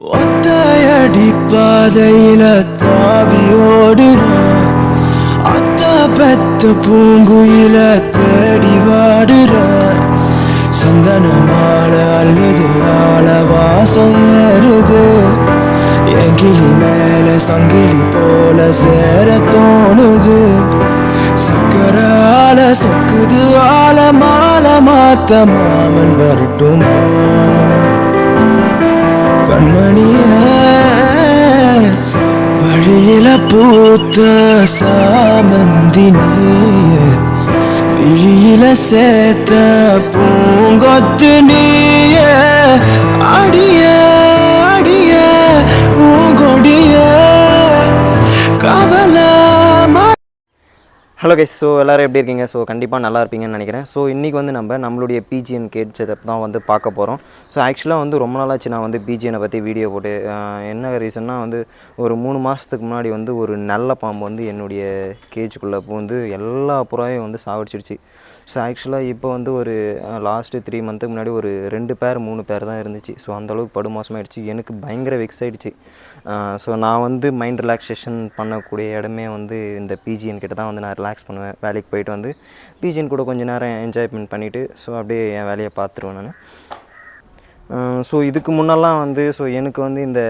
ஒத்தையடி பாதையில தாவி ஓடுறேன் அத்த பெத்த பூங்குயில தேடி வாடுறேன் சந்தனமால அல்லது ஆள வாசம் ஏறுது. என் கிளி மேல சங்கிலி போல சேர தோணுது. சக்கரால சொக்குது ஆல மாலை மாத்த மாமன் வரட்டுமா? கண்மணிய வழியில பூத்த சாமந்தி நீய விழியில சேர்த்த பூங்கொத்து நீய அடியே. ஹலோ கைஸ் ஸோ எல்லோரும் எப்படி இருக்கீங்க? ஸோ கண்டிப்பாக நல்லா இருப்பீங்கன்னு நினைக்கிறேன். ஸோ இன்றைக்கி வந்து நம்ம நம்மளுடைய பிஜிஎன் கேட் செட்டப் தான் வந்து பார்க்க போகிறோம் ஸோ ஆக்சுவலாக வந்து ரொம்ப நாளாச்சு நான் வந்து பிஜிஎனை பற்றி வீடியோ போட்டு என்ன ரீசன்னா வந்து ஒரு மூணு மாதத்துக்கு முன்னாடி வந்து ஒரு நல்ல பாம்பு வந்து என்னுடைய கேஜுக்குள்ளே பூந்து எல்லா புறாவையும் வந்து சாவடிச்சிடுச்சு ஸோ ஆக்சுவலாக இப்போ வந்து ஒரு லாஸ்ட்டு த்ரீ மந்த்துக்கு முன்னாடி ஒரு ரெண்டு பேர் மூணு பேர் தான் இருந்துச்சு. ஸோ அந்தளவுக்கு படுமோசமாயிடுச்சு எனக்கு பயங்கர வெக்ஸ் ஆகிடுச்சு ஸோ நான் வந்து மைண்ட் ரிலாக்ஸேஷன் பண்ணக்கூடிய இடமே வந்து இந்த பிஜிஎன் கிட்ட தான் வந்து நான் ரிலாக்ஸ் பண்ணுவேன். வேலைக்கு போயிட்டு வந்து பிஜின் கூட கொஞ்ச நேரம் என்ஜாய்மெண்ட் பண்ணிவிட்டு ஸோ அப்படியே என் வேலையை பார்த்துருவேன் நான். ஸோ இதுக்கு முன்னெல்லாம் வந்து ஸோ எனக்கு வந்து இந்த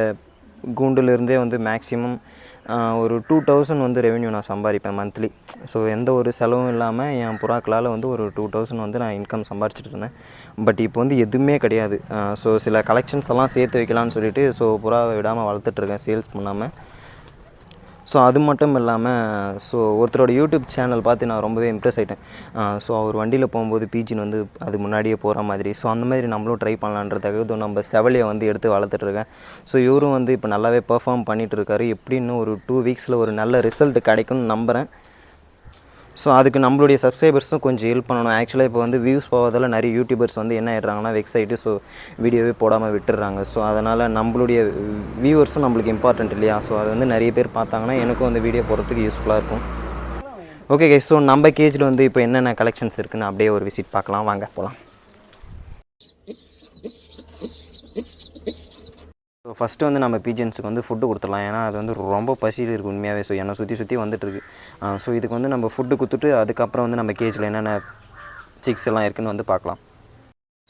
கூண்டுலேருந்தே வந்து மேக்ஸிமம் ஒரு டூ தௌசண்ட் வந்து ரெவென்யூ நான் சம்பாதிப்பேன் மந்த்லி ஸோ எந்த ஒரு செலவும் இல்லாமல் என் புறாக்களால் வந்து ஒரு டூ தௌசண்ட் வந்து நான் இன்கம் சம்பாரிச்சிட்டு இருந்தேன். பட் இப்போ வந்து எதுவுமே கிடையாது. ஸோ சில கலெக்ஷன்ஸ் எல்லாம் சேர்த்து வைக்கலாம்னு சொல்லிட்டு ஸோ புறாவை விடாமல் வளர்த்துட்ருக்கேன் சேல்ஸ் பண்ணாமல் ஸோ அது மட்டும் இல்லாமல் ஸோ ஒருத்தரோட யூடியூப் சேனல் பார்த்து நான் ரொம்பவே இம்ப்ரெஸ் ஆகிட்டேன் ஸோ அவர் வண்டியில் போகும்போது பீச்சின் வந்து அது முன்னாடியே போகிற மாதிரி. ஸோ அந்த மாதிரி நம்மளும் ட்ரை பண்ணலான்றதுக்கு நம்ம செவலியை வந்து எடுத்து வளர்த்துட்ருக்கேன் ஸோ இவரும் வந்து இப்போ நல்லாவே பெர்ஃபார்ம் பண்ணிகிட்ருக்காரு எப்படின்னு ஒரு டூ வீக்ஸில் ஒரு நல்ல ரிசல்ட் கிடைக்கும்னு நம்புகிறேன் ஸோ அதுக்கு நம்மளுடைய சப்ஸ்கிரைபர்ஸும் கொஞ்சம் ஹெல்ப் பண்ணணும். ஆக்சுவலாக இப்போ வந்து வியூஸ் போவதால் நிறைய யூடியூபர்ஸ் வந்து என்ன ஆயிடுறாங்கன்னா வெப்சைட்டு ஸோ வீடியோவே போடாமல் விட்டுடுறாங்க ஸோ அதனால் நம்மளுடைய வியூவர்ஸும் நம்மளுக்கு இம்பார்ட்டன்ட் இல்லையா? ஸோ அது வந்து நிறைய பேர் பார்த்தாங்கன்னா எனக்கும் வந்து வீடியோ போடுறதுக்கு யூஸ்ஃபுல்லாக இருக்கும். ஓகே ஸோ நம்ம கேஜில் வந்து இப்போ என்னென்ன கலெக்ஷன்ஸ் இருக்குன்னு அப்படியே ஒரு விசிட் பார்க்கலாம். வாங்க போகலாம் ஃபஸ்ட்டு வந்து நம்ம பீஜன்ஸுக்கு வந்து ஃபுட்டு கொடுத்துடலாம். ஏன்னா அது வந்து ரொம்ப பசியில் இருக்குது உண்மையாகவே ஸோ என்னை சுற்றி சுற்றி வந்துட்டுருக்கு. ஸோ இதுக்கு வந்து நம்ம ஃபுட்டு கொடுத்துட்டு அதுக்கப்புறம் வந்து நம்ம கேஜில் என்னென்ன சிக்ஸ் எல்லாம் இருக்குன்னு வந்து பார்க்கலாம்.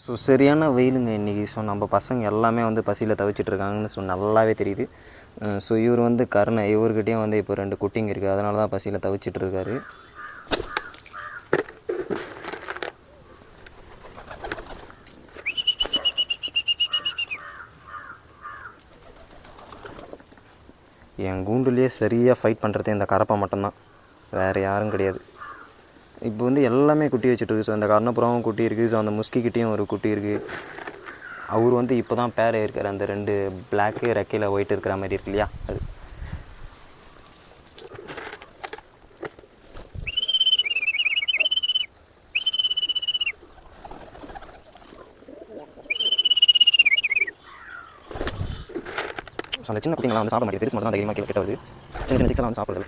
ஸோ சரியான வெயிலுங்க இன்றைக்கி ஸோ நம்ம பசங்க எல்லாமே வந்து பசியில் தவிச்சிட்டு இருக்காங்கன்னு ஸோ நல்லாவே தெரியுது. ஸோ இவர் வந்து கருணை. இவர்கிட்டயும் வந்து இப்போ ரெண்டு குட்டிங்க இருக்குது அதனால தான் பசியில் தவிச்சிட்டு என் கூண்டுலேயே சரியாக ஃபைட் பண்ணுறது இந்த கரப்பை மட்டும்தான். வேறு யாரும் கிடையாது. இப்போ வந்து எல்லாமே குட்டி வச்சுட்டுருக்கு ஸோ இந்த கர்ணப்புறாவும் குட்டி இருக்குது ஸோ அந்த முஸ்கிக்கிட்டேயும் ஒரு குட்டி இருக்குது அவர் வந்து இப்போ தான் பேர் இருக்கார் அந்த ரெண்டு பிளாக்கு ரெக்கையில் ஒயிட் இருக்கிற மாதிரி இருக்கு இல்லையா? அது. ஸோ அந்த சின்ன குட்டிங்களாம் வந்து சாப்பிட மாட்டேங்குது பெருசு மட்டும் தான் தைரியமாக கீழே கிட்ட வருது சின்ன சின்ன சிக்ஸ் வந்து சாப்பிடுது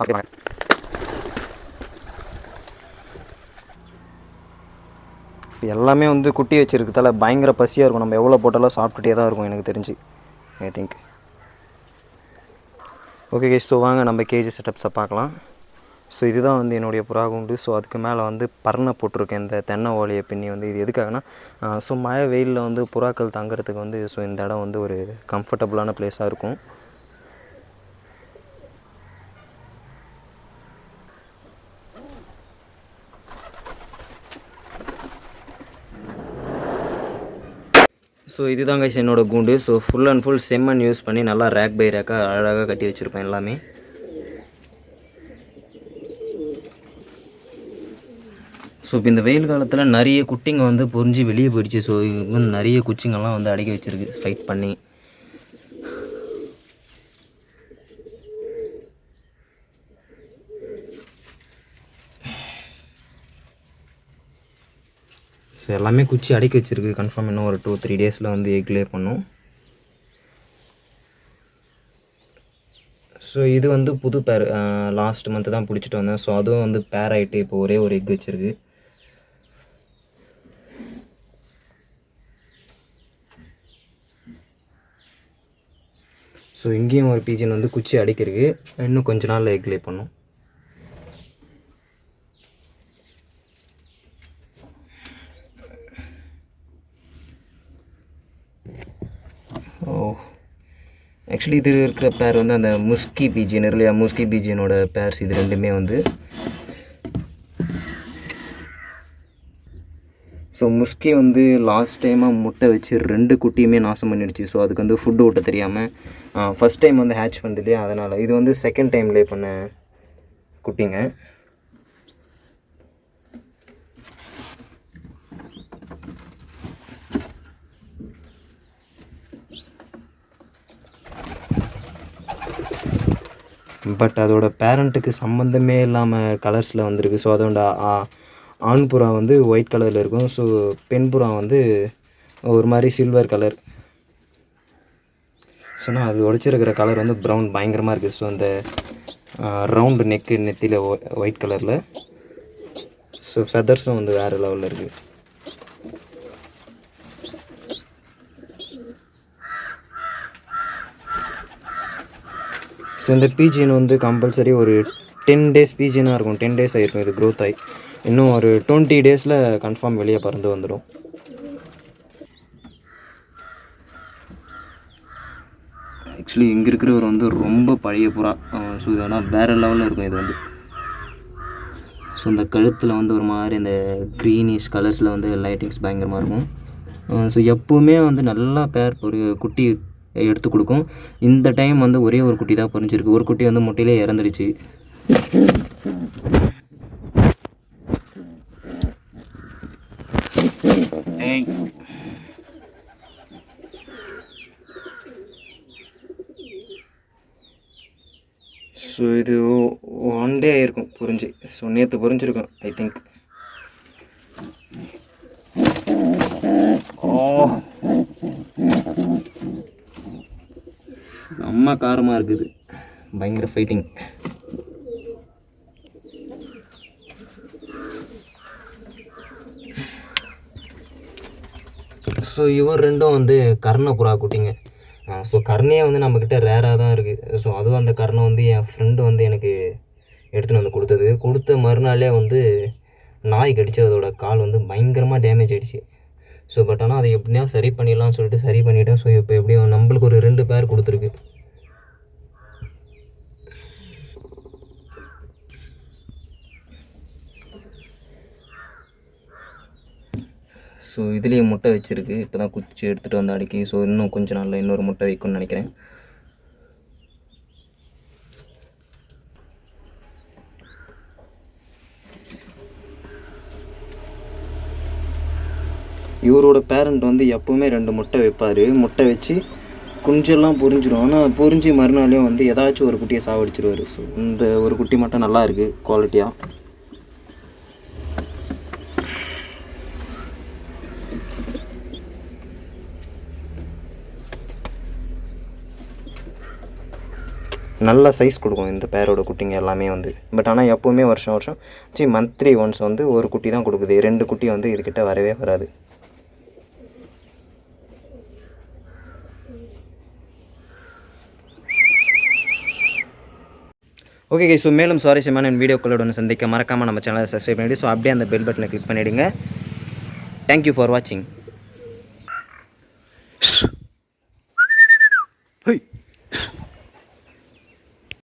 சாப்பிடுவாங்க. இப்போ எல்லாமே வந்து குட்டி வச்சிருக்கிறதால பயங்கர பசியாக இருக்கும் நம்ம எவ்வளோ போட்டாலும் சாப்பிட்டுட்டே தான் இருக்கும் எனக்கு தெரிஞ்சு I think okay guys so வாங்க நம்ம கேஜி செட்டப்ஸை பார்க்கலாம். ஸோ இதுதான் வந்து என்னுடைய புறா குண்டு. ஸோ அதுக்கு மேலே வந்து பர்ணை போட்டிருக்கேன். இந்த தென்னை ஓலையை பின்னி வந்து இது எதுக்காகனா ஸோ மழை வெயிலில் வந்து புறாக்கள் தங்குறதுக்கு வந்து ஸோ இந்த இடம் வந்து ஒரு கம்ஃபர்டபுளான ப்ளேஸாக இருக்கும். ஸோ இதுதான் கைஸ் என்னோடய கூண்டு. ஸோ ஃபுல் அண்ட் ஃபுல் செம்மண் யூஸ் பண்ணி நல்லா ரேக் பை ரேக்காக அழகாக கட்டி வச்சுருப்பேன் எல்லாமே. ஸோ இப்போ இந்த வெயில் காலத்தில் நிறைய குட்டிங்க வந்து பொறிஞ்சு வெளியே போயிடுச்சு. ஸோ இன்னும் நிறைய குச்சிங்கெல்லாம் வந்து அடக்கி வச்சுருக்கு ஸ்ட்ரைட் பண்ணி. ஸோ எல்லாமே குச்சி அடக்கி வச்சுருக்கு. கன்ஃபார்ம் இன்னும் ஒரு டூ த்ரீ டேஸில் வந்து எக் லே பண்ணும். ஸோ இது வந்து புது பேர் லாஸ்ட் மந்த்து தான் பிடிச்சிட்டு வந்தேன். ஸோ அதுவும் வந்து பேர் ஆகிட்டு இப்போ ஒரே ஒரு எக் வச்சுருக்கு. ஸோ இங்கேயும் ஒரு பீஜன் வந்து குச்சி அடிக்கிறதுக்கு இன்னும் கொஞ்ச நாளில் எக்லே பண்ணும். ஆக்சுவலி இது இருக்கிற பேர் வந்து அந்த முஸ்கி பீஜியன் இல்லையா? முஸ்கி பீஜியனோட பேர்ஸ் இது ரெண்டுமே வந்து. ஸோ முஸ்கி வந்து லாஸ்ட் டைமாக முட்டை வச்சு ரெண்டு குட்டியுமே நாசம் பண்ணிடுச்சு. ஸோ அதுக்கு வந்து ஃபுட்டு ஊட்ட தெரியாமல் ஃபஸ்ட் டைம் வந்து ஹேட்ச் பண்ணது இல்லையா? அதனால். இது வந்து செகண்ட் டைம்லேயே பண்ண குட்டிங்க. பட் அதோட பேரண்ட்டுக்கு சம்மந்தமே இல்லாமல் கலர்ஸில் வந்திருக்கு. ஸோ அதோட ஆண் புறா வந்து ஒயிட் கலரில் இருக்கும். ஸோ பெண் புறா வந்து ஒரு மாதிரி சில்வர் கலர் ஸோ நான் அது உடச்சிருக்கிற கலர் வந்து ப்ரௌன் பயங்கரமாக இருக்குது. ஸோ அந்த ரவுண்டு நெக்கு நெத்தியில் ஒயிட் கலரில் ஸோ ஃபெதர்ஸும் வந்து வேறு லெவலில் இருக்குது ஸோ இந்த பீஜின் வந்து கம்பல்சரி ஒரு டென் டேஸ் பீஜினாக இருக்கும். டென் டேஸ் ஆகிருக்கும் இது க்ரோத் ஆகி இன்னும் ஒரு டுவெண்ட்டி டேஸில் கன்ஃபார்ம் வெளியே பறந்து வந்துடும் ஆக்சுவலி இங்கே இருக்கிறவர் வந்து ரொம்ப பழைய புறா. ஸோ இதெல்லாம் வேறு லெவலில் இருக்கும் இது வந்து. ஸோ இந்த கழுத்தில் வந்து ஒரு மாதிரி இந்த க்ரீனிஷ் கலர்ஸில் வந்து லைட்டிங்ஸ் பயங்கரமாக இருக்கும். ஸோ எப்போவுமே வந்து நல்லா பேர் ஒரு குட்டி எடுத்து கொடுக்கும். இந்த டைம் வந்து ஒரே ஒரு குட்டி தான் பொறிஞ்சிருக்கு ஒரு குட்டி வந்து முட்டையிலே இறந்துடுச்சு. ஸோ இது ஒன் டே ஆகிருக்கும் புரிஞ்சு. ஸோ நேற்று புரிஞ்சிருக்கும் ஐ திங்க் ஓ செம்ம காரமாக இருக்குது. பயங்கர ஃபைட்டிங் ஸோ இவர் ரெண்டும் வந்து கர்ணப்புறா குட்டிங்க. ஸோ கர்ணையே வந்து நம்மக்கிட்ட ரேராக தான் இருக்குது ஸோ அதுவும் அந்த கர்ணை வந்து என் ஃப்ரெண்டு வந்து எனக்கு எடுத்துகிட்டு வந்து கொடுத்தது. கொடுத்த மறுநாளே வந்து நாய் கடிச்சு அதோட கால் வந்து பயங்கரமாக டேமேஜ் ஆகிடுச்சு ஸோ பட் ஆனால் அதை எப்படியா சரி பண்ணிடலாம்னு சொல்லிட்டு சரி பண்ணிட்டேன். ஸோ இப்போ எப்படியும் நம்மளுக்கு ஒரு ரெண்டு பேர் கொடுத்துருக்கு. ஸோ இதுலேயும் முட்டை வச்சுருக்கு. இப்போ தான் குச்சி எடுத்துகிட்டு வந்து அடிக்கி ஸோ இன்னும் கொஞ்சம் நாளில் இன்னொரு முட்டை வைக்கும்னு நினைக்கிறேன். இவரோட பேரண்ட் வந்து எப்போவுமே ரெண்டு முட்டை வைப்பார். முட்டை வச்சு குஞ்செல்லாம் புரிஞ்சிடும் ஆனால் புரிஞ்சு மறுநாளையும் வந்து ஏதாச்சும் ஒரு குட்டியை சாவடிச்சிருவார். ஸோ இந்த ஒரு குட்டி மட்டும் நல்லா இருக்குது குவாலிட்டியாக நல்ல சைஸ் கொடுக்கும் இந்த பேரோட குட்டிங்க எல்லாமே வந்து. பட் ஆனால் எப்போவுமே வருஷம் வருஷம் சி மந்த்லி ஒன்ஸ் வந்து ஒரு குட்டி தான் கொடுக்குது. ரெண்டு குட்டி வந்து இதுக்கிட்ட வரவே வராது. ஓகே ஸோ மேலும் சுவாரஸ்யமான வீடியோக்களோட ஒன்று சந்திக்க மறக்காமல் நம்ம சேனலை சப்ஸ்கிரைப் பண்ணிவிட்டு ஸோ அப்படியே அந்த பெல் பட்டனை கிளிக் பண்ணிவிடுங்க தேங்க்யூ ஃபார் வாட்சிங்